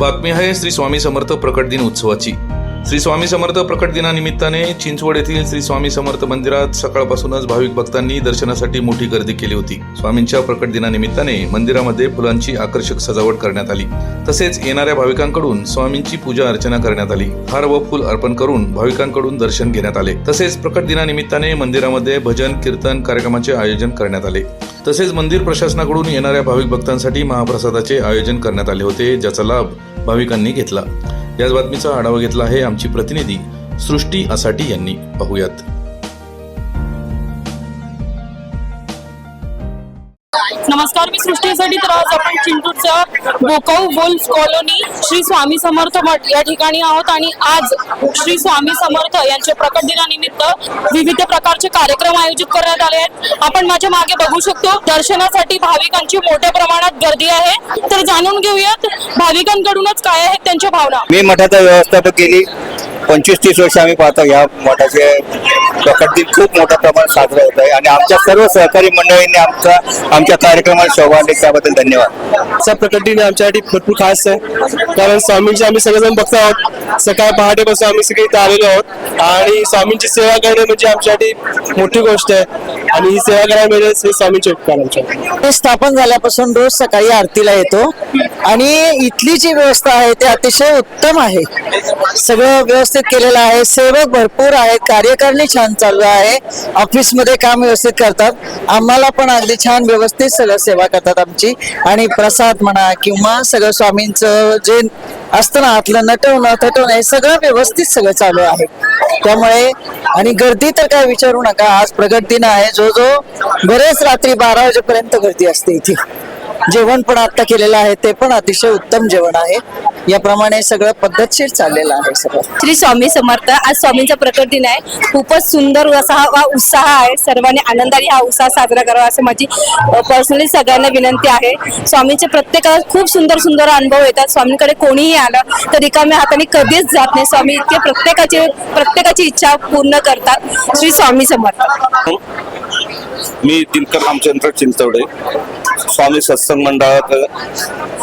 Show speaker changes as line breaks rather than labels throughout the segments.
बातमी आहे श्री स्वामी समर्थ प्रकट दिन उत्सवाची. श्री स्वामी समर्थ प्रकट दिनानिमित्ताने चिंचवड येथील श्री स्वामी समर्थ मंदिरात सकाळपासूनच भाविक भक्तांनी दर्शनासाठी मोठी गर्दी केली होती. स्वामींच्या प्रकट दिनानिमित्ताने मंदिरामध्ये फुलांची आकर्षक सजावट करण्यात आली. तसेच येणाऱ्या भाविकांकडून स्वामींची पूजा अर्चना करण्यात आली. हार व फुल अर्पण करून भाविकांकडून दर्शन घेण्यात आले. तसेच प्रकट दिनानिमित्ताने मंदिरामध्ये भजन कीर्तन कार्यक्रमाचे आयोजन करण्यात आले. तसेच मंदिर प्रशासनाकडून येणाऱ्या भाविक भक्तांसाठी महाप्रसादाचे आयोजन करण्यात आले होते ज्याचा लाभ भाविकांनी घेतला. याच बातमीचा आढावा घेतला आहे आमची प्रतिनिधी सृष्टी आसाटी यांनी. पाहूयात.
नमस्कार मी सृष्टीसाठी तर आज आपण चिंटूरच्या बोकाऊ वोल्फ कॉलनी श्री स्वामी समर्थ मठ या ठिकाणी आहोत आणि आज श्री स्वामी समर्थ यांच्या प्रकट दिनानिमित्त विविध प्रकारचे कार्यक्रम आयोजित करण्यात आले आहेत. आपण माझ्या मागे बघू शकतो दर्शनासाठी भाविकांची मोठ्या प्रमाणात गर्दी आहे. तर जाणून घेऊयात भाविकांकडूनच काय आहेत त्यांच्या भावना?
मी मठाचा व्यवस्थापक केली. पंचवीस तीस वर्ष आम्ही पाहतो या मठाचे प्रकट दिन खूप मोठ्या प्रमाणात साजरा होत आहे. आणि आमच्या सर्व सहकारी मंडळींनी आमचा आमच्या कार्यक्रमात सहभाग घेतला त्याबद्दल धन्यवाद.
आजचा प्रकट दिन आमच्यासाठी भरपूर खास आहे. कारण स्वामींची आम्ही सगळेजण बघतो आहोत. सकाळ पहाटेपासून आम्ही सगळे इथे आलेलो आहोत. आणि स्वामींची सेवा करणे म्हणजे आमच्यासाठी मोठी गोष्ट आहे. आणि ही सेवा करायला मिळेल हे स्वामी उपकार
ते स्थापन झाल्यापासून रोज सकाळी आरतीला येतो. आणि इथली जी व्यवस्था आहे ते अतिशय उत्तम आहे. सगळं व्यवस्थित केलेलं आहे. सेवक भरपूर आहेत. कार्यकारणी छान चालू आहे. ऑफिसमध्ये काम व्यवस्थित करतात. आम्हाला पण अगदी छान व्यवस्थित सगळं सेवा करतात आमची. आणि प्रसाद म्हणा किंवा सगळं स्वामींचं जे असतं ना आतलं नटवणं थटवणं हे सगळं व्यवस्थित सगळं चालू आहे. त्यामुळे आणि गर्दी तर काय विचारू नका आज प्रगट दिन आहे जो जो बरेच रात्री बारा वाजेपर्यंत गर्दी असते इथे. जेवण पण आता केलेलं आहे ते पण अतिशय उत्तम जेवण आहे. याप्रमाणे सगळं पद्धतशीर चाललेलं आहे सगळं.
श्री स्वामी समर्थ आज स्वामींचा प्रकट दिन आहे. खूपच सुंदर असा हा हा उत्साह आहे. सर्वांनी आनंदाने हा उत्साह साजरा करावा असं माझी पर्सनली सगळ्यांना विनंती आहे. स्वामींचे प्रत्येकाला खूप सुंदर सुंदर अनुभव येतात. स्वामींकडे कोणीही आलं तर रिकाम्या हाताने कधीच जात नाही. स्वामी इतके प्रत्येकाची प्रत्येकाची इच्छा पूर्ण करतात. श्री स्वामी समर्थ.
मी दिनकर रामचंद्र चिंचवडे. स्वामी सत्संग मंडळात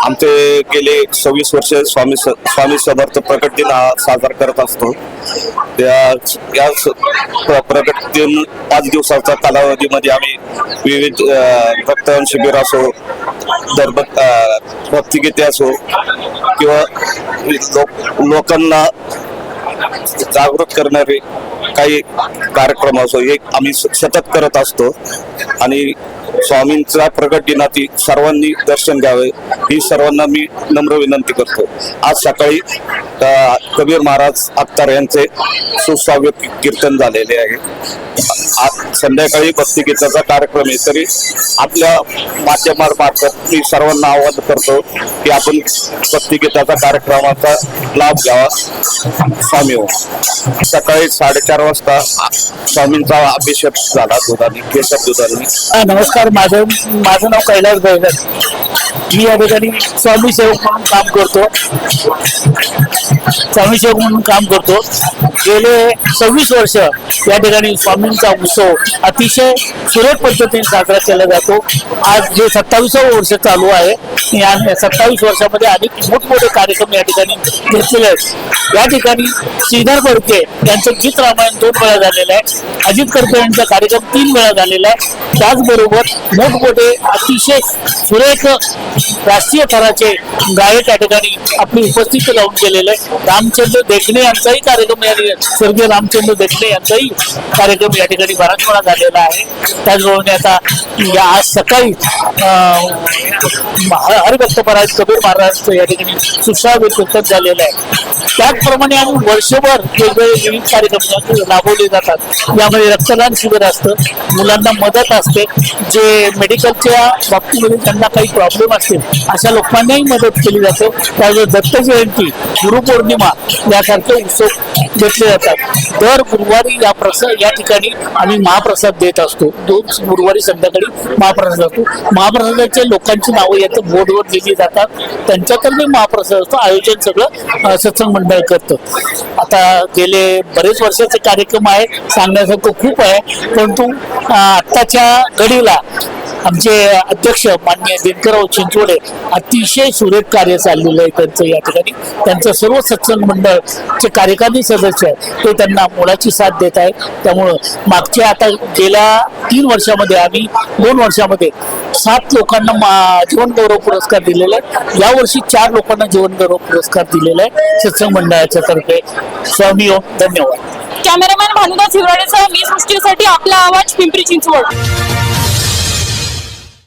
आमचे गेले सव्वीस वर्ष स्वामी स- स्वामी समर्थ प्रकट दिन हा साजरा करत असतो. त्या या स- प्रकट दिन पाच दिवसाचा कालावधीमध्ये आम्ही विविध रक्तदान शिबिर असो धर्म भक्तिगीते असो किंवा लोक लोकांना जागृत करणारे काही कार्यक्रम असो हे आम्ही स- सतत करत असतो. आणि स्वामींचा प्रगट दिनाती सर्वांनी दर्शन घ्यावे ही सर्वांना मी नम्र विनंती करतो. आज सकाळी कबीर महाराज अख्तार यांचे सुस्वाव्य कीर्तन झालेले आहे. आज संध्याकाळी भक्तिगीताचा कार्यक्रम आहे तरी आपल्या माध्यमामार्फत मी सर्वांना आवाहन करतो की आपण भक्तिगीताचा कार्यक्रमाचा लाभ घ्यावा. स्वामी हो. सकाळी साडेचार वाजता स्वामींचा अभिषेक झाला दुधाने केशव दुधाने.
हा, नमस्कार माझं माझं नाव कैलास बैगन मी या ठिकाणी स्वामी सेवक म्हणून काम करतो. स्वामी सेवक म्हणून काम करतो. गेले सव्वीस वर्ष या ठिकाणी स्वामींचा उत्सव अतिशय सुरेख पद्धतीने साजरा केला जातो. आज जे सत्तावीसावं वर्ष चालू आहे या सत्तावीस वर्षामध्ये अनेक मोठमोठे कार्यक्रम या ठिकाणी घेतलेले आहेत. या ठिकाणी श्रीधर फडके यांचं गीत रामायण दोन वेळा झालेलं आहे. अजित करपे यांचा कार्यक्रम तीन वेळा झालेला आहे. त्याचबरोबर मोठमोठे अतिशय सुरेख राष्ट्रीय थराचे गायक या ठिकाणी आपली उपस्थिती लावून गेलेले आहे रामचंद्र देखणे यांचाही कार्यक्रम या स्वर्गीय रामचंद्र देखणे यांचाही कार्यक्रम या ठिकाणी बराच वेळा झालेला आहे. त्याचबरोबर आता या आज सकाळी हरिभक्त महाराज कबीर महाराज या ठिकाणी सुश्राव्य कीर्तन झालेलं आहे. त्याचप्रमाणे आम्ही वर्षभर वेगवेगळे विविध कार्यक्रम राबवले जातात. यामध्ये रक्तदान शिबिर असतं मुलांना मदत असते जे मेडिकलच्या बाबतीमध्ये त्यांना काही प्रॉब्लेम असतील अशा लोकांनाही मदत केली जाते. त्यामुळे दत्त जयंती गुरुपौर्णिमा यासारखे उत्सव घेतले जातात. दर गुरुवारी या प्रसाद या ठिकाणी आम्ही महाप्रसाद देत असतो. दोन गुरुवारी संध्याकाळी महाप्रसाद असतो. महाप्रसादाचे लोकांची नावं याचं बोर्डवर दिली जातात. त्यांच्याकडे महाप्रसाद असतो आयोजन सगळं सत्संग मंडळ करतं. आता गेले बरेच वर्षाचे कार्यक्रम आहे सांगण्यासारखं खूप आहे. परंतु आत्ताच्या घडीला आमचे अध्यक्ष मान्य दिनकरराव चिंचवडे अतिशय सुरेख कार्य चाललेलं आहे त्यांचं या ठिकाणी. त्यांचं सर्व सत्संग मंडळ जे कार्यकारी सदस्य आहेत ते त्यांना मोलाची साथ देत आहेत. त्यामुळं मागच्या आता गेल्या तीन वर्षामध्ये आम्ही दोन वर्षामध्ये सात लोकांना मा- जीवन गौरव पुरस्कार दिलेला आहे. यावर्षी चार लोकांना जीवन गौरव पुरस्कार दिलेला आहे सत्संग मंडळाच्या तर्फे. स्वामी ओम धन्यवाद.
कॅमेरामॅन भानुदास हिवराडेसह मी सृष्टीसाठी आपला आवाज पिंपरी चिंचवड.